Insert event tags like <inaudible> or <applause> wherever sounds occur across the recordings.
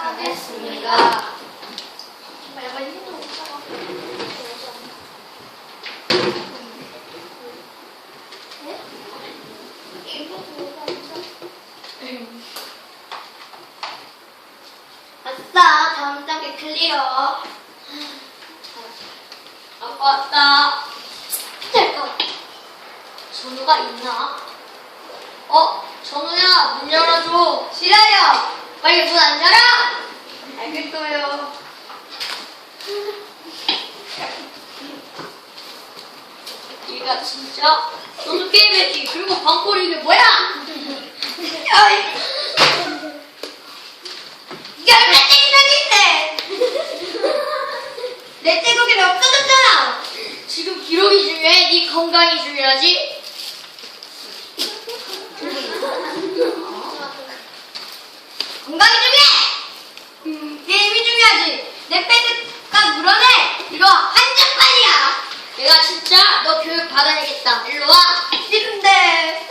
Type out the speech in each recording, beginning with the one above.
하겠습니다. 아싸, 다음 단계 클리어. 왔다. 잠깐. 전우가 있나? 어, 전우야, 문 열어줘. 싫어요. 빨리 문 안 열어. 알겠어요. 얘가 진짜 너도 게임했지. 그리고 방골이 이게 뭐야? 어이. 이게 얼마 때리는데? 내 태국에는 없어졌잖아. 지금 기록이 중요해. 네 건강이 중요하지. 건강이 중요해. 음, 게임이 중요하지. 내 패드가 물어내. 이거 한정판이야. 내가 진짜 너 교육 받아야겠다. 일로 와. 싫은데.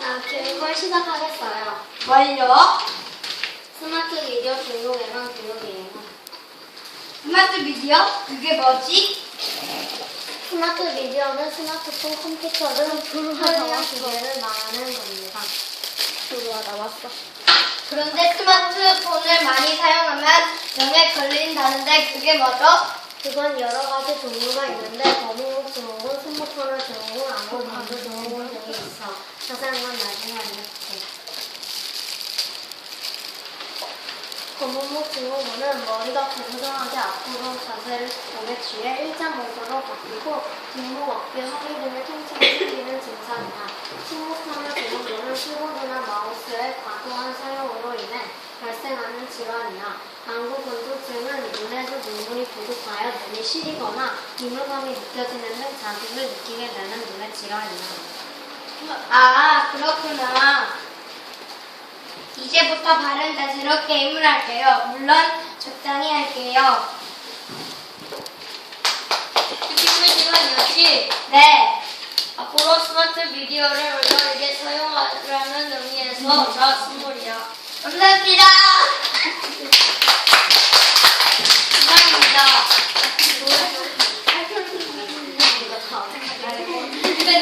나 교육을 시작하겠어요. 뭘요? 스마트 미디어 교육에만 교육이에요. 스마트 미디어? 그게 뭐지? 스마트 미디어는 스마트폰, 컴퓨터 등 활용 기계를 말하는 겁니다. 들어와 나왔어. 그런데 스마트폰을 많이 사용하면 병에 걸린다는데 그게 뭐죠? 그건 여러 가지 종류가 있는데 거북목 증후군, 스마트폰을 증후군, 암호 감도 증후군 등이 있어. 자세한 건 나중에 알려줄게. 거북목 증후군은 머리가 고정하게 앞으로 자세를 오게 취해 일자 모드로 바뀌고 뒷목, 어깨, 허리 등의 통증이 생기는 증상이야. 침묵함의 증후군은 키보드나 마우스의 과도한 사용으로 인해 발생하는 질환이야. 안구 건조증은 눈에서 눈물이 부족하여 눈이 시리거나 이물감이 느껴지는 등 자극을 느끼게 되는 눈의 질환이야. 아, 그렇구나. 이제부터 바른 자세로 게임을 할게요. 물론 적당히 할게요. 휴식의 시간이었지? 네. 앞으로 스마트 미디어를 어, 나 수돌이야. 감사합니다. <laughs> 감사합니다.